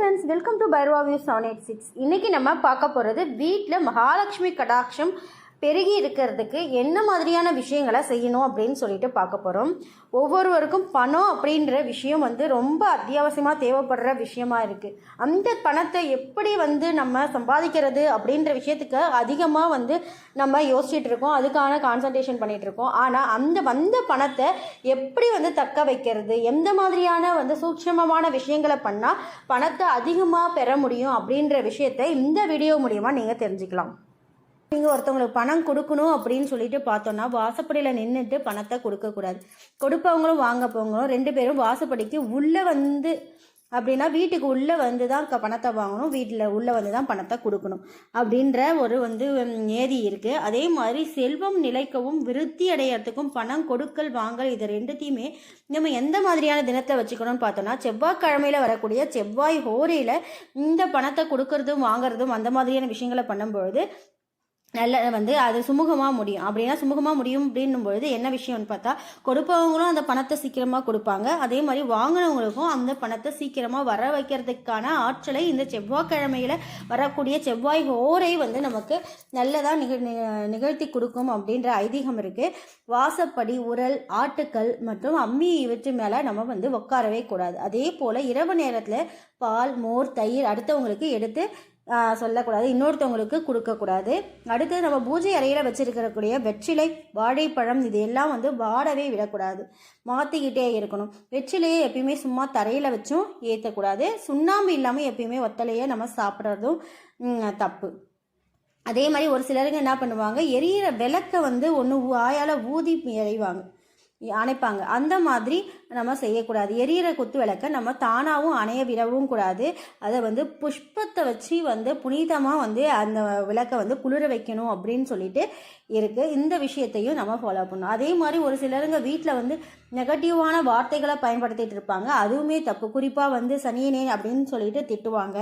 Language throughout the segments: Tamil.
Friends welcome to Bhairava view seven eight six இன்றைக்கி நம்ம பார்க்க போகிறது வீட்டில் மகாலட்சுமி கடாட்சம் பெருகி இருக்கிறதுக்கு என்ன மாதிரியான விஷயங்களை செய்யணும் அப்படின்னு சொல்லிட்டு பார்க்க போகிறோம் ஒவ்வொருவருக்கும் பணம் அப்படின்ற விஷயம் வந்து ரொம்ப அத்தியாவசியமாக தேவைப்படுற விஷயமா இருக்குது அந்த பணத்தை எப்படி வந்து நம்ம சம்பாதிக்கிறது அப்படின்ற விஷயத்துக்கு அதிகமாக வந்து நம்ம யோசிச்சுட்டு இருக்கோம். அதுக்கான கான்சன்ட்ரேஷன் பண்ணிகிட்ருக்கோம் இருக்கோம். ஆனால் அந்த வந்த பணத்தை எப்படி வந்து தக்க வைக்கிறது? எந்த மாதிரியான வந்து சூட்சமமான விஷயங்களை பண்ணால் பணத்தை அதிகமாக பெற முடியும் அப்படின்ற விஷயத்தை இந்த வீடியோ மூலியமாக நீங்கள் தெரிஞ்சுக்கலாம். நீங்கள் ஒருத்தவங்களுக்கு பணம் கொடுக்கணும் அப்படின்னு சொல்லிட்டு பார்த்தோன்னா வாசப்படியில் நின்றுட்டு பணத்தை கொடுக்கக்கூடாது கொடுப்பவங்களும் வாங்க போவங்களும் ரெண்டு பேரும் வாசப்படிக்கு உள்ளே வந்து அப்படின்னா வீட்டுக்கு உள்ளே வந்து தான் க- பணத்தை வாங்கணும். வீட்டில் உள்ளே வந்து தான் பணத்தை கொடுக்கணும் அப்படின்ற ஒரு வந்து ம், நியதி இருக்குது அதே மாதிரி செல்வம் நிலைக்கவும் விருத்தி அடையிறதுக்கும் பணம் கொடுக்கல் வாங்கல் இது ரெண்டுத்தையுமே நம்ம எந்த மாதிரியான தினத்தை வச்சுக்கணும்னு பார்த்தோம்னா செவ்வாய்க்கிழமையில் வரக்கூடிய செவ்வாய் ஹோரையில் இந்த பணத்தை கொடுக்கறதும் வாங்குறதும் அந்த மாதிரியான விஷயங்களை பண்ணும்பொழுது நல்ல வந்து அது சுமூகமாக முடியும். அப்படின்னா சுமூகமாக முடியும் அப்படின்னும் பொழுது என்ன விஷயம்னு பார்த்தா கொடுப்பவங்களும் அந்த பணத்தை சீக்கிரமாக கொடுப்பாங்க. அதே மாதிரி வாங்கினவங்களுக்கும் அந்த பணத்தை சீக்கிரமாக வர வைக்கிறதுக்கான ஆற்றலை இந்த செவ்வாய்க்கிழமையில் வரக்கூடிய செவ்வாய் ஹோரை வந்து நமக்கு நல்லதாக நிக நிகழ்த்தி கொடுக்கும் அப்படின்ற ஐதீகம் இருக்குது வாசப்படி உரல் ஆட்டுக்கல் மற்றும் அம்மி இவற்று மேலே நம்ம வந்து உட்காரவே கூடாது. அதே போல் இரவு நேரத்தில் பால் மோர் தயிர் அடுத்தவங்களுக்கு எடுத்து சொல்லக்கூடாது. இன்னொருத்தவங்களுக்கு கொடுக்கக்கூடாது. அடுத்து நம்ம பூஜை அறையில் வச்சுருக்கக்கூடிய வெற்றிலை வாழைப்பழம் இது எல்லாம் வந்து வாடவே விடக்கூடாது. மாற்றிக்கிட்டே இருக்கணும். வெற்றிலையை எப்பயுமே சும்மா தரையில் வச்சும் ஏற்றக்கூடாது சுண்ணாம்பு இல்லாமல் எப்பயுமே ஒத்தலையை நம்ம சாப்பிட்றதும் தப்பு. அதே மாதிரி ஒரு சிலருங்க என்ன பண்ணுவாங்க எரியிற விளக்கை வந்து ஒன்று வாயால் ஊதி எறிவாங்க. அணைப்பாங்க. அந்த மாதிரி நம்ம செய்யக்கூடாது. எரியிற குத்து விளக்கை நம்ம தானாகவும் அணைய விடவும் கூடாது. அதை வந்து புஷ்பத்தை வச்சு வந்து புனிதமாக வந்து அந்த விளக்கை வந்து குளிர வைக்கணும் அப்படின்னு சொல்லிட்டு இருக்குது இந்த விஷயத்தையும் நம்ம ஃபாலோ பண்ணணும். அதே மாதிரி ஒரு சிலருங்க வீட்டில் வந்து நெகட்டிவான வார்த்தைகளை பயன்படுத்திட்டு இருப்பாங்க. அதுவுமே தப்பு. குறிப்பாக வந்து சனியனே அப்படின்னு சொல்லிட்டு திட்டுவாங்க.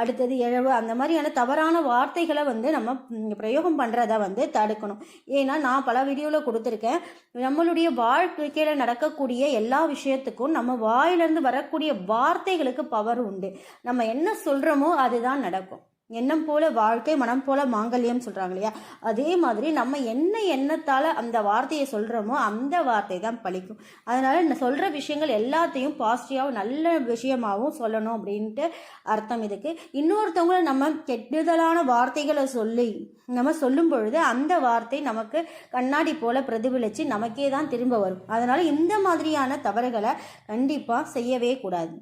அடுத்தது இழவு அந்த மாதிரியான தவறான வார்த்தைகளை வந்து நம்ம பிரயோகம் பண்ணுறதை வந்து தடுக்கணும். ஏன்னா நான் பல வீடியோவில் கொடுத்துருக்கேன். நம்மளுடைய வாழ்க்கையில் நடக்கக்கூடிய எல்லா விஷயத்துக்கும் நம்ம வாயிலிருந்து வரக்கூடிய வார்த்தைகளுக்கு பவர் உண்டு. நம்ம என்ன சொல்கிறோமோ அதுதான் நடக்கும். எண்ணம் போல வாழ்க்கை மனம் போல மாங்கல்யம் சொல்கிறாங்க இல்லையா? அதே மாதிரி நம்ம என்ன எண்ணத்தால் அந்த வார்த்தையை சொல்கிறோமோ அந்த வார்த்தை தான் பழிக்கும். அதனால் நான் சொல்கிற விஷயங்கள் எல்லாத்தையும் பாசிட்டிவாகவும் நல்ல விஷயமாகவும் சொல்லணும் அப்படின்ட்டு அர்த்தம் இதுக்கு. இன்னொருத்தவங்கள நம்ம கெட்டுதலான வார்த்தைகளை சொல்லி நம்ம சொல்லும் பொழுது அந்த வார்த்தை நமக்கு கண்ணாடி போல பிரதிபலித்து நமக்கே தான் திரும்ப வரும். அதனால் இந்த மாதிரியான தவறுகளை கண்டிப்பாக செய்யவே கூடாது.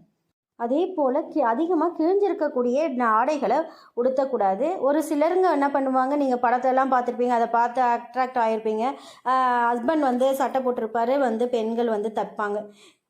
அதே போல் கி அதிகமாக கிழிஞ்சிருக்கக்கூடிய ஆடைகளை உடுத்தக்கூடாது. ஒரு சிலருங்க என்ன பண்ணுவாங்க நீங்கள் படத்தெல்லாம் பார்த்துருப்பீங்க அதை பார்த்து அட்ராக்ட் ஆகிருப்பீங்க ஹஸ்பண்ட் வந்து சட்டை போட்டிருப்பாரு வந்து பெண்கள் வந்து தைப்பாங்க.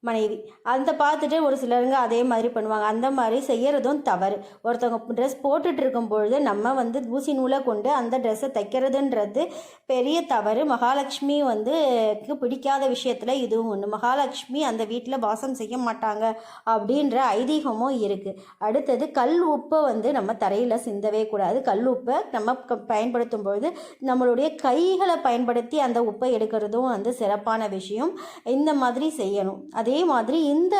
மனைவி. அந்த பார்த்துட்டு ஒரு சிலருங்க அதே மாதிரி பண்ணுவாங்க. அந்த மாதிரி செய்யறதும் தவறு. ஒருத்தவங்க ட்ரெஸ் போட்டுட்டு இருக்கும் பொழுது நம்ம வந்து ஊசி நூலை கொண்டு அந்த ட்ரெஸ்ஸை தைக்கிறதுன்றது பெரிய தவறு. மகாலட்சுமி வந்து பிடிக்காத விஷயத்தில் இதுவும் ஒன்று மகாலட்சுமி அந்த வீட்டில் வாசம் செய்ய மாட்டாங்க அப்படின்ற ஐதீகமும் இருக்குது அடுத்தது கல் உப்பை வந்து நம்ம தரையில் சிந்தவே கூடாது. கல் உப்பை நம்ம க- பயன்படுத்தும் பொழுது நம்மளுடைய கைகளை பயன்படுத்தி அந்த உப்பை எடுக்கிறதும் வந்து சிறப்பான விஷயம். இந்த மாதிரி செய்யணும். அது அதே மாதிரி இந்த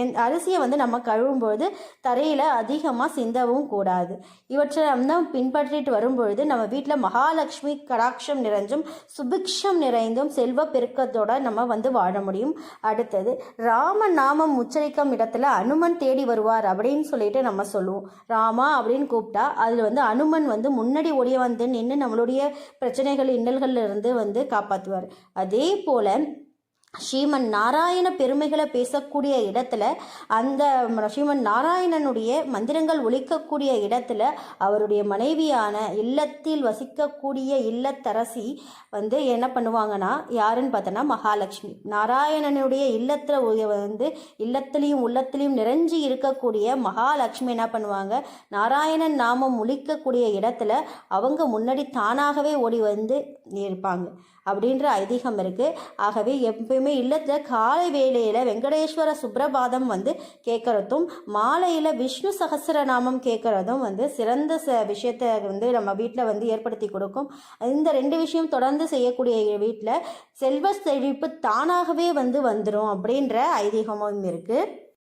என் அரிசியை வந்து நம்ம கழுவும்பொழுது தரையில் அதிகமாக சிந்தவும் கூடாது. இவற்றை நம்ம பின்பற்றிட்டு வரும்பொழுது நம்ம வீட்டில் மகாலட்சுமி கடாட்சம் நிறைஞ்சும் சுபிக்ஷம் நிறைந்தும் செல்வ பெருக்கத்தோட நம்ம வந்து வாழ முடியும். அடுத்தது ராம நாமம் உச்சரிக்கும் இடத்துல அனுமன் தேடி வருவார் அப்படின்னு சொல்லிட்டு நம்ம சொல்லுவோம். ராமா அப்படின்னு கூப்பிட்டா அதில் வந்து அனுமன் வந்து முன்னாடி ஓடிய வந்து நின்று நம்மளுடைய பிரச்சனைகள் இன்னல்கள்ல இருந்து வந்து காப்பாற்றுவார் அதே போல் ஸ்ரீமன் நாராயண பெருமைகளை பேசக்கூடிய இடத்துல அந்த ஸ்ரீமன் நாராயணனுடைய மந்திரங்கள் ஒழிக்கக்கூடிய இடத்துல அவருடைய மனைவியான இல்லத்தில் வசிக்கக்கூடிய இல்லத்தரசி வந்து என்ன பண்ணுவாங்கன்னா யாருன்னு பார்த்தோன்னா மகாலட்சுமி. நாராயணனுடைய இல்லத்தில் வந்து இல்லத்திலையும் உள்ளத்திலையும் நிறைஞ்சு இருக்கக்கூடிய மகாலட்சுமி என்ன பண்ணுவாங்க நாராயணன் நாமம் ஒழிக்கக்கூடிய இடத்துல அவங்க முன்னாடி தானாகவே ஓடி வந்து இருப்பாங்க. அப்படின்ற ஐதீகம் இருக்குது ஆகவே எப்பயுமே இல்லத்தில் காலை வேளையில் வெங்கடேஸ்வர சுப்ரபாதம் வந்து கேட்குறதும் மாலையில் விஷ்ணு சகஸ்ரநாமம் கேட்குறதும் வந்து சிறந்த ச விஷயத்தை வந்து நம்ம வீட்டில் வந்து ஏற்படுத்தி கொடுக்கும். இந்த ரெண்டு விஷயம் தொடர்ந்து செய்யக்கூடிய வீட்டில் செல்வ செழிப்பு தானாகவே வந்து வந்துடும் அப்படின்ற ஐதீகமும் இருக்குது